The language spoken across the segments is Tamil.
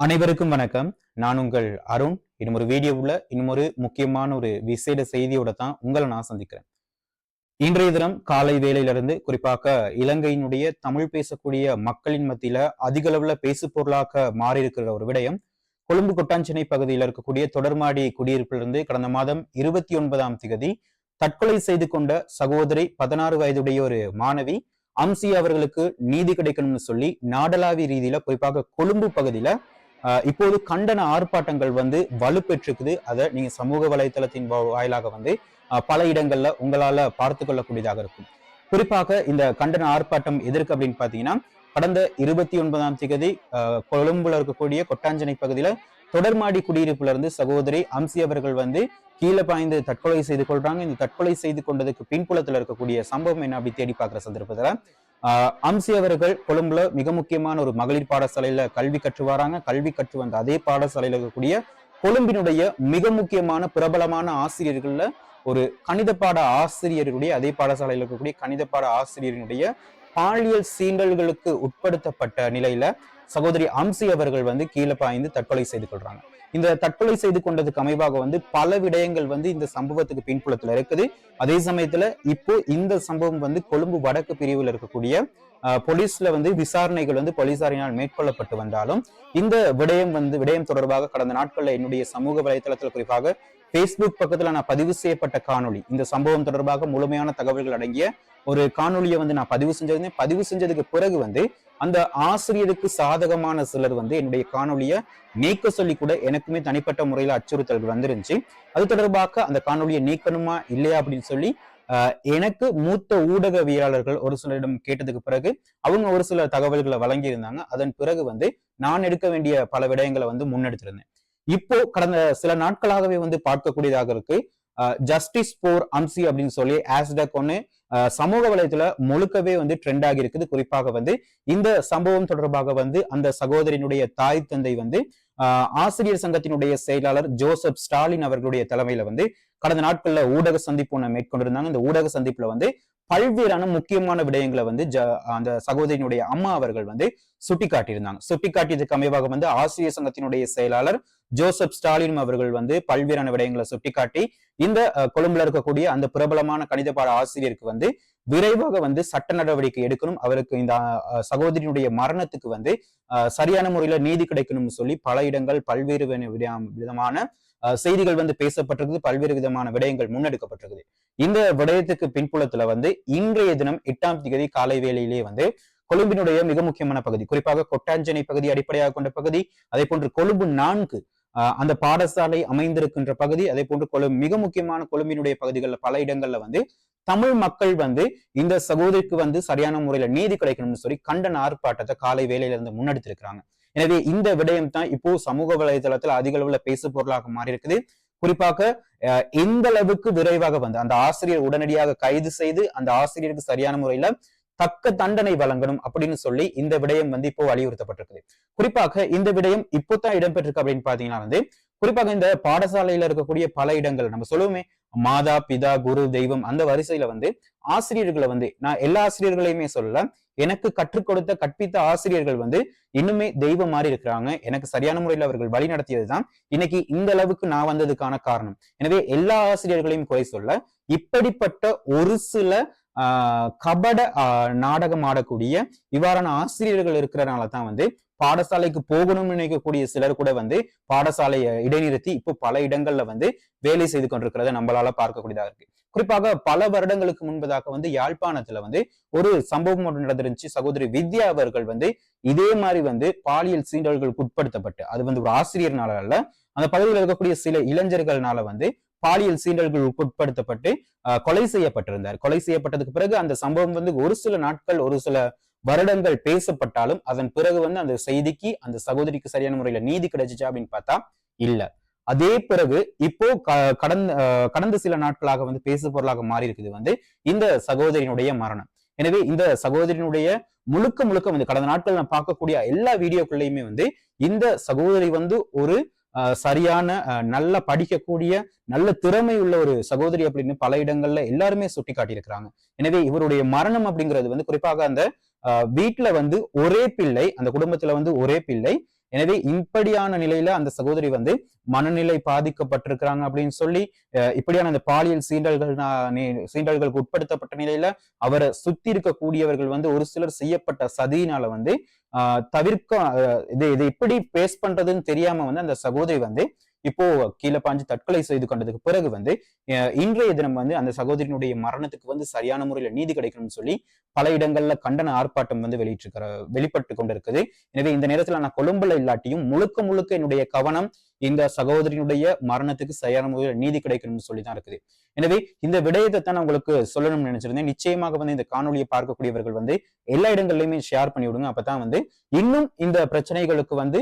அனைவருக்கும் வணக்கம். நான் உங்கள் அருண். இன்னும் ஒரு வீடியோவில் இன்னும் ஒரு முக்கியமான ஒரு விசேட செய்தியோட தான் உங்களை நான் சந்திக்கிறேன். இன்றைய தினம் காலை வேளையிலிருந்து குறிப்பாக இலங்கையினுடைய தமிழ் பேசக்கூடிய மக்களின் மத்தியில அதிக அளவுல பேசு பொருளாக மாறி இருக்கிற ஒரு விடயம் கொழும்பு கொட்டாஞ்சேனை பகுதியில் இருக்கக்கூடிய தொடர்மாடி குடியிருப்பிலிருந்து கடந்த மாதம் இருபத்தி ஒன்பதாம் திகதி தற்கொலை செய்து கொண்ட சகோதரி பதினாறு வயதுடைய ஒரு மாணவி அம்சி அவர்களுக்கு நீதி கிடைக்கணும்னு சொல்லி நாடளாவிய ரீதியில குறிப்பாக கொழும்பு பகுதியில இப்போது கண்டன ஆர்ப்பாட்டங்கள் வந்து வலுப்பெற்றிருக்குது. அதை நீங்க சமூக வலைத்தளத்தின் வாயிலாக வந்து பல இடங்கள்ல உங்களால பார்த்து கொள்ளக்கூடியதாக இருக்கும். குறிப்பாக இந்த கண்டன ஆர்ப்பாட்டம் எதற்கு அப்படின்னு பாத்தீங்கன்னா கடந்த இருபத்தி ஒன்பதாம் தேதி கொழும்புல இருக்கக்கூடிய கொட்டாஞ்சனை பகுதியில தொடர்மாடி குடியிருப்புல இருந்து சகோதரி அம்சி அவர்கள் வந்து கீழே பாய்ந்து தற்கொலை செய்து கொள்றாங்க. இந்த தற்கொலை செய்து கொண்டதுக்கு பின்புலத்துல இருக்கக்கூடிய சம்பவம் என்ன அப்படி தேடி பார்க்கிற சந்தர்ப்பத்துல அம்சி அவர்கள் கொழும்புல மிக முக்கியமான ஒரு மகளிர் பாடசாலையில கல்வி கற்று வராங்க. கல்வி கற்று வந்த அதே பாடசாலையில இருக்கக்கூடிய கொழும்பினுடைய மிக முக்கியமான பிரபலமான ஆசிரியர்கள்ல ஒரு கணித பாட ஆசிரியருடைய அதே பாடசாலையில் இருக்கக்கூடிய கணித பாட ஆசிரியரினுடைய பாலியல் சீண்டல்களுக்கு உட்படுத்தப்பட்ட நிலையில சகோதரி அம்சி அவர்கள் வந்து கீழே பாய்ந்து தற்கொலை செய்து கொள்றாங்க. இந்த தற்கொலை செய்து கொண்டதுக்கு அமைவாக வந்து பல விடயங்கள் வந்து இந்த சம்பவத்துக்கு பின்புலத்துல இருக்குது. அதே சமயத்துல இப்போ இந்த சம்பவம் வந்து கொழும்பு வடக்கு பிரிவில் இருக்கக்கூடிய போலீஸ்ல வந்து விசாரணைகள் வந்து போலீசாரினால் மேற்கொள்ளப்பட்டு வந்தாலும் இந்த விடயம் வந்து விடயம் தொடர்பாக கடந்த நாட்கள்ல என்னுடைய சமூக வலைத்தளத்துல குறிப்பாக ஃபேஸ்புக் பக்கத்துல நான் பதிவு செய்யப்பட்ட காணொளி இந்த சம்பவம் தொடர்பாக முழுமையான தகவல்கள் அடங்கிய ஒரு காணொலியை வந்து நான் பதிவு செஞ்சிருந்தேன் பதிவு செஞ்சதுக்கு பிறகு வந்து அந்த ஆசிரியருக்கு சாதகமான சிலர் வந்து என்னுடைய காணொலியை நீக்க சொல்லி கூட எனக்குமே தனிப்பட்ட முறையில அச்சுறுத்தல்கள் வந்துருந்துச்சு. அது தொடர்பாக அந்த காணொலியை நீக்கணுமா இல்லையா அப்படின்னு சொல்லி எனக்கு மூத்த ஊடகவியலாளர்கள் ஒரு சிலரிடம் கேட்டதுக்கு பிறகு அவங்க ஒரு சில தகவல்களை வழங்கியிருந்தாங்க. அதன் பிறகு வந்து நான் எடுக்க வேண்டிய பல விடயங்களை வந்து முன்னெடுத்திருந்தேன். இப்போ கடந்த சில நாட்களாகவே வந்து பார்க்கக்கூடியதாக இருக்கு. ஜஸ்டிஸ் போர் அம்சி அப்படின்னு சொல்லி ஆஸ்டக் ஒன்னு சமூக வலயத்துல முழுக்கவே வந்து ட்ரெண்ட் ஆகி இருக்குது. குறிப்பாக வந்து இந்த சம்பவம் தொடர்பாக வந்து அந்த சகோதரினுடைய தாய் தந்தை வந்து ஆசிரியர் சங்கத்தினுடைய செயலாளர் ஜோசப் ஸ்டாலின் அவர்களுடைய தலைமையில வந்து கடந்த நாட்கள்ல ஊடக சந்திப்பு ஒன்று மேற்கொண்டிருந்தாங்க. இந்த ஊடக சந்திப்புல வந்து பல்வேறான முக்கியமான விடயங்களை வந்து ஜ- அந்த சகோதரியினுடைய அம்மா அவர்கள் வந்து சுட்டி காட்டியிருந்தாங்க சுட்டி காட்டியதுக்கு அமைவாக வந்து ஆசிரியர் சங்கத்தினுடைய செயலாளர் ஜோசப் ஸ்டாலின் அவர்கள் வந்து பல்வேறான விடயங்களை சுட்டிக்காட்டி இந்த கொழும்புல இருக்கக்கூடிய அந்த பிரபலமான கணித பாட ஆசிரியருக்கு வந்து விரைவாக வந்து சட்ட நடவடிக்கை எடுக்கணும். அவருக்கு இந்த சகோதரியினுடைய மரணத்துக்கு வந்து சரியான முறையில நீதி கிடைக்கணும்னு சொல்லி பல இடங்கள் பல்வேறு விதமான செய்திகள் வந்து பேசப்பட்டிருக்குது. பல்வேறு விதமான விடயங்கள் முன்னெடுக்கப்பட்டிருக்குது. இந்த விடயத்துக்கு பின்புலத்துல வந்து இன்றைய தினம் எட்டாம் தேதி காலை வேளையிலே வந்து கொழும்பினுடைய மிக முக்கியமான பகுதி குறிப்பாக கொட்டாஞ்சனை பகுதி அடிப்படையாக கொண்ட பகுதி அதே போன்று கொழும்பு நான்கு ஆஹ் அந்த பாடசாலை அமைந்திருக்கின்ற பகுதி அதே போன்று கொழும்பு மிக முக்கியமான கொழும்பினுடைய பகுதிகளில் பல இடங்கள்ல வந்து தமிழ் மக்கள் வந்து இந்த சகோதரிக்கு வந்து சரியான முறையில நீதி கிடைக்கணும்னு சொல்லி கண்டன ஆர்ப்பாட்டத்தை காலை வேலையில இருந்து முன்னெடுத்திருக்கிறாங்க. எனவே இந்த விடயம் தான் இப்போ சமூக வலைதளத்துல அதிக அளவுல பேசு பொருளாக மாறி இருக்குது. குறிப்பாக எந்த அளவுக்கு விரைவாக வந்து அந்த ஆசிரியர் உடனடியாக கைது செய்து அந்த ஆசிரியருக்கு சரியான முறையில தக்க தண்டனை வழங்கணும் அப்படின்னு சொல்லி இந்த விடயம் வந்து இப்போ வலியுறுத்தப்பட்டிருக்குது. குறிப்பாக இந்த விடயம் இப்போ தான் இடம்பெற்றிருக்கு அப்படின்னு பாத்தீங்கன்னா வந்து குறிப்பாக இந்த பாடசாலையில இருக்கக்கூடிய பல இடங்கள் நம்ம சொல்லுவோமே மாதா பிதா குரு தெய்வம் அந்த வரிசையில வந்து ஆசிரியர்களை வந்து நான் எல்லா ஆசிரியர்களையுமே சொல்லல. எனக்கு கற்றுக் கொடுத்த கற்பித்த ஆசிரியர்கள் வந்து இன்னுமே தெய்வம் மாதிரி இருக்கிறாங்க. எனக்கு சரியான முறையில் அவர்கள் வழி நடத்தியதுதான். இன்னைக்கு இந்த அளவுக்கு நான் வந்ததுக்கான காரணம். எனவே எல்லா ஆசிரியர்களையும் குறை சொல்ல இப்படிப்பட்ட ஒரு சில ஆஹ் கபட நாடகம் ஆடக்கூடிய இவ்வாறான ஆசிரியர்கள் இருக்கிறனால தான் வந்து பாடசாலைக்கு போகணும்னு நினைக்கக்கூடிய சிலர் கூட வந்து பாடசாலையை இடைநிறுத்தி இப்போ பல இடங்கள்ல வந்து வேலை செய்து கொண்டிருக்கிறத நம்மளால பார்க்கக்கூடியதாக இருக்கு. குறிப்பாக பல வருடங்களுக்கு முன்பதாக வந்து யாழ்ப்பாணத்துல வந்து ஒரு சம்பவம் ஒன்று நடந்துருந்துச்சு. சகோதரி வித்யா அவர்கள் வந்து இதே மாதிரி வந்து பாலியல் சீண்டல்களுக்கு உட்படுத்தப்பட்டு அது வந்து ஒரு ஆசிரியர்னால அல்ல அந்த பகுதியில் இருக்கக்கூடிய சில இளைஞர்கள்னால வந்து பாலியல் சீண்டல்கள் உட்படுத்தப்பட்டு கொலை செய்யப்பட்டிருந்தார். கொலை செய்யப்பட்டதுக்கு பிறகு அந்த சம்பவம் வந்து ஒரு சில நாட்கள் ஒரு சில வருடங்கள் பேசப்பட்டாலும் அதன் பிறகு வந்து அந்த செய்திக்கு அந்த சகோதரிக்கு சரியான முறையில நீதி கிடைச்சிச்சா அப்படின்னு பார்த்தா இல்ல. அதே பிறகு இப்போ க- கடந்த கடந்த சில நாட்களாக வந்து பேசு பொருளாக மாறி இருக்குது வந்து இந்த சகோதரியினுடைய மரணம். எனவே இந்த சகோதரியினுடைய முழுக்க முழுக்க வந்து கடந்த நாட்கள் நான் பார்க்கக்கூடிய எல்லா வீடியோக்கள்லையுமே வந்து இந்த சகோதரி வந்து ஒரு சரியான நல்ல படிக்கக்கூடிய நல்ல திறமை உள்ள ஒரு சகோதரி அப்படின்னு பல இடங்கள்ல எல்லாருமே சுட்டி காட்டியிருக்கிறாங்க எனவே இவருடைய மரணம் அப்படிங்கிறது வந்து குறிப்பாக அந்த ஆஹ், வீட்டுல வந்து ஒரே பிள்ளை அந்த குடும்பத்துல வந்து ஒரே பிள்ளை எனவே இப்படியான நிலையில அந்த சகோதரி வந்து மனநிலை பாதிக்கப்பட்டிருக்கிறாங்க அப்படின்னு சொல்லி அஹ், இப்படியான அந்த பாலியல் சீண்டல்கள் சீண்டல்களுக்கு உட்படுத்தப்பட்ட நிலையில அவரை சுத்தி இருக்கக்கூடியவர்கள் வந்து ஒரு சிலர் செய்யப்பட்ட சதியினால வந்து ஆஹ், தவிர்க்க இது இது எப்படி பேஸ் பண்றதுன்னு தெரியாம வந்து அந்த சகோதரி வந்து இப்போ கீழே பாஞ்சு தற்கொலை செய்து கொண்டதுக்கு பிறகு வந்து அஹ், இன்றைய தினம் வந்து அந்த சகோதரியினுடைய மரணத்துக்கு வந்து சரியான முறையில நீதி கிடைக்கணும்னு சொல்லி பல இடங்கள்ல கண்டன ஆர்ப்பாட்டம் வந்து வெளியிட்டிருக்கிற வெளிப்பட்டு கொண்டிருக்குது. எனவே இந்த நேரத்துல நான் கொழும்புல இல்லாட்டியும் முழுக்க முழுக்க என்னுடைய கவனம் இந்த சகோதரியினுடைய மரணத்துக்கு சரியான முறையில் நீதி கிடைக்கணும்னு சொல்லி தான் இருக்குது. எனவே இந்த விடயத்தை தான் நான் உங்களுக்கு சொல்லணும்னு நினைச்சிருந்தேன். நிச்சயமாக வந்து இந்த காணொலியை பார்க்கக்கூடியவர்கள் வந்து எல்லா இடங்கள்லயுமே ஷேர் பண்ணி விடுங்க அப்பதான் வந்து இன்னும் இந்த பிரச்சனைகளுக்கு வந்து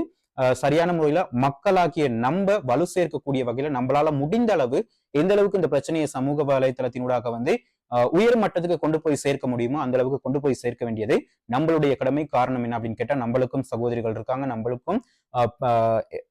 சரியான முறையில மக்களாகிய நம்ப வலு சேர்க்கக்கூடிய வகையில நம்மளால முடிந்த அளவு எந்த அளவுக்கு இந்த பிரச்சனையை சமூக வலைத்தளத்தினூடாக வந்து உயர் மட்டத்துக்கு கொண்டு போய் சேர்க்க முடியுமோ அந்த அளவுக்கு கொண்டு போய் சேர்க்க வேண்டியது நம்மளுடைய கடமை. காரணம் என்ன அப்படின்னு கேட்டா நம்மளுக்கும் சகோதரிகள் இருக்காங்க. நம்மளுக்கும் அஹ்,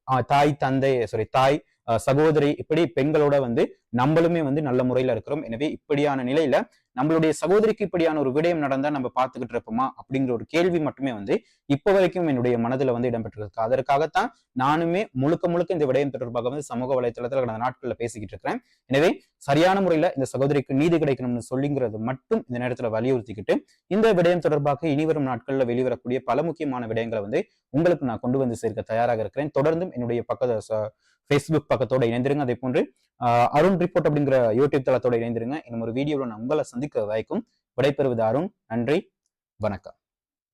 அஹ், தாய் தந்தை சாரி தாய் அஹ், சகோதரி இப்படி பெண்களோட வந்து நம்மளுமே வந்து நல்ல முறையில இருக்கிறோம். எனவே இப்படியான நிலையில நம்மளுடைய சகோதரிக்கு இப்படியான ஒரு விடயம் நடந்தா நம்ம பார்த்துக்கிட்டு இருப்போமா? அப்படிங்கிற ஒரு கேள்வி மட்டுமே வந்து இப்போ வரைக்கும் என்னுடைய மனதுல வந்து இடம்பெற்றிருக்கு. அதற்காகத்தான் நானுமே முழுக்க முழுக்க இந்த விடயம் தொடர்பாக வந்து சமூக வலைத்தளத்துல கடந்த நாட்கள்ல பேசிக்கிட்டு இருக்கிறேன். எனவே சரியான முறையில இந்த சகோதரிக்கு நீதி கிடைக்கணும்னு சொல்லிங்கிறது மட்டும் இந்த நேரத்துல வலியுறுத்திக்கிட்டு இந்த விடயம் தொடர்பாக இனிவரும் நாட்கள்ல வெளிவரக்கூடிய பல முக்கியமான விடயங்களை வந்து உங்களுக்கு நான் கொண்டு வந்து சேர்க்க தயாராக இருக்கிறேன். தொடர்ந்தும் என்னுடைய பக்கத்தை ஃபேஸ்புக் பக்கத்தோட இணைந்திருங்க. அதே போன்று அருண் ரிப்போர்ட் அப்படிங்கிற யூடியூப் தளத்தோட இணைந்திருங்க. இன்னும் ஒரு வீடியோவில் நான் உங்களை சந்திக்க வாய்க்கும் விடைபெறுவது அருண். நன்றி. வணக்கம்.